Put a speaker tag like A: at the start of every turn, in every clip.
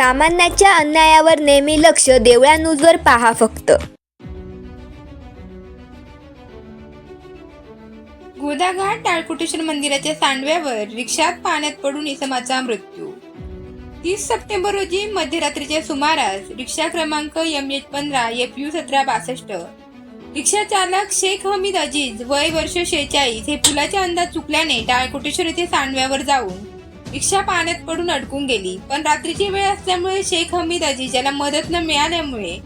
A: सामान्याच्या अन्यायावर नेहमी लक्ष देवळा न्यूजवर पहा फक्त.
B: गोदाघाट टाळकोटेश्वर मंदिराच्या सांडव्यावर रिक्षात पाण्यात पडून इसमाचा मृत्यू. तीस सप्टेंबर रोजी मध्यरात्रीच्या सुमारास रिक्षा क्रमांक एम एच पंधरा एफ यू सतरा बासष्ट. रिक्षा चालक शेख हमीद अजीज वय वर्ष शेहेचाळीस हे पुलाच्या अंदाज चुकल्याने टाळकोटेश्वर येथे सांडव्यावर जाऊन रिक्षा पाण्यात पडून अडकून गेली. पण रात्रीची वेळ असल्यामुळे शेख हमीद अजी ज्याला मदत न मिळाल्यामुळे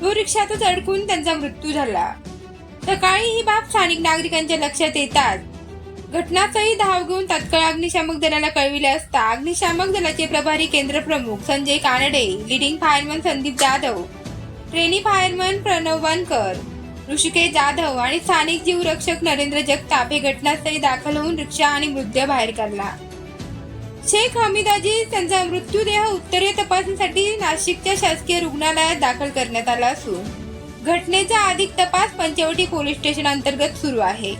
B: तो रिक्षातच अडकून त्यांचा मृत्यू झाला. सकाळी ही बाब स्थानिक नागरिकांच्या लक्षात येतात घटनास्थळी धाव घेऊन तत्काळ अग्निशामक दलाला कळविले असता अग्निशामक दलाचे प्रभारी केंद्र प्रमुख Sanjay Kanade leading fireman Sandeep Jadhav trainee fireman Pranav Wankar Hrishikesh Jadhav आणि स्थानिक जीवरक्षक नरेंद्र जगताप हे घटनास्थळी दाखल होऊन रिक्षा आणि मृतदेह बाहेर काढला. शेख हमीद त्यांचा मृत्यूदेह उत्तरीय तपासणीसाठी नाशिकच्या शासकीय रुग्णालयात दाखल करण्यात आला असून घटनेचा अधिक तपास पंचवटी पोलीस स्टेशन अंतर्गत सुरू आहे.